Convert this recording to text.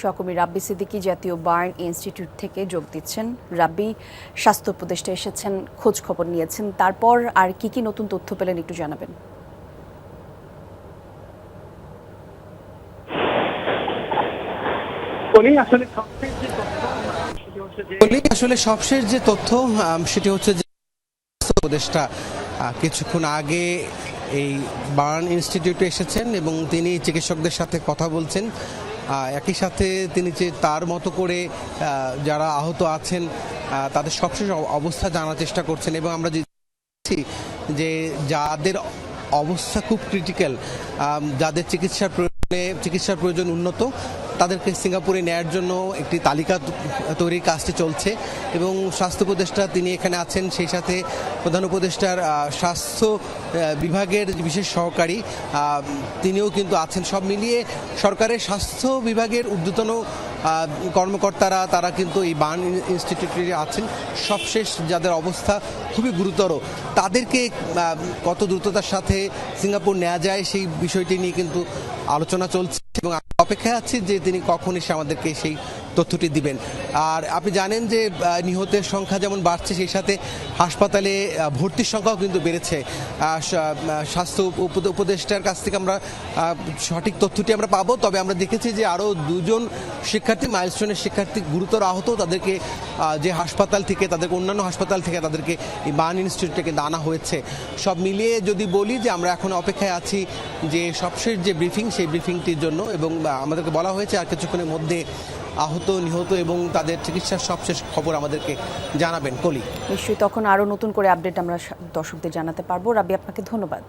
সহকর্মী রাব্বি সিদ্দিকী জাতীয় burn institute থেকে যোগ দিচ্ছেন। রাব্বি স্বাস্থ্য উপদেষ্টা এসেছেন খোঁজ খবর নিয়েছেন। তারপর আর কি কি নতুন তথ্য পেলেন একটু জানাবেন। আসলে সবচেয়ে যে তথ্য যে আসলে সবশেষ যে তথ্য সেটি হচ্ছে যে স্বাস্থ্য উপদেষ্টা কিছুক্ষণ আগে এই বার্ন ইনস্টিটিউটে এসেছেন এবং তিনি চিকিৎসকদের সাথে কথা বলছেন। একই সাথে তিনি যে তার মতো করে যারা আহত আছেন তাদের সবশেষ অবস্থা জানার চেষ্টা করছেন এবং আমরা যে যাদের অবস্থা খুব ক্রিটিক্যাল যাদের চিকিৎসার প্রয়োজনে, চিকিৎসার প্রয়োজন উন্নত, তাদেরকে সিঙ্গাপুরে নেয়ার জন্য একটি তালিকা তৈরির কাজটি চলছে এবং স্বাস্থ্য উপদেষ্টা তিনি এখানে আছেন, সেই সাথে প্রধান উপদেষ্টার স্বাস্থ্য বিভাগের বিশেষ সহকারী তিনিও কিন্তু আছেন। সব মিলিয়ে সরকারের স্বাস্থ্য বিভাগের ঊর্ধ্বতন কর্মকর্তারা, তারা কিন্তু এই বার্ন ইনস্টিটিউটে আছেন। সবশেষ যাদের অবস্থা খুবই গুরুতর, তাদেরকে কত দ্রুততার সাথে সিঙ্গাপুর নেওয়া যায় সেই বিষয়টি নিয়ে কিন্তু আলোচনা চলছে এবং অপেক্ষায় আছি যে তিনি কখন এসে আমাদেরকে সেই তথ্যটি দিবেন। আর আপনি জানেন যে নিহতের সংখ্যা যেমন বাড়ছে, সেই সাথে হাসপাতালে ভর্তির সংখ্যাও কিন্তু বেড়েছে। স্বাস্থ্য উপ- উপদেষ্টার কাছ থেকে আমরা সঠিক তথ্যটি আমরা পাবো। তবে আমরা দেখেছি যে, আরও দুজন শিক্ষার্থী, মাইলস্টোনের শিক্ষার্থী গুরুতর আহত, তাদেরকে যে হাসপাতাল থেকে, তাদেরকে অন্যান্য হাসপাতাল থেকে তাদেরকে এই বার্ন ইনস্টিটিউট থেকে আনা হয়েছে। সব মিলিয়ে যদি বলি যে, আমরা এখন অপেক্ষায় আছি যে, সবশেষ যে ব্রিফিং, সেই ব্রিফিংটির জন্য এবং আমাদেরকে বলা হয়েছে আর কিছুক্ষণের মধ্যে আহত, নিহত এবং তাদের চিকিৎসার সবশেষ খবর আমাদেরকে জানাবেন কলি। নিশ্চয়ই তখন আরও নতুন করে আপডেট আমরা দর্শকদের জানাতে পারব। রাবি আপনাকে ধন্যবাদ।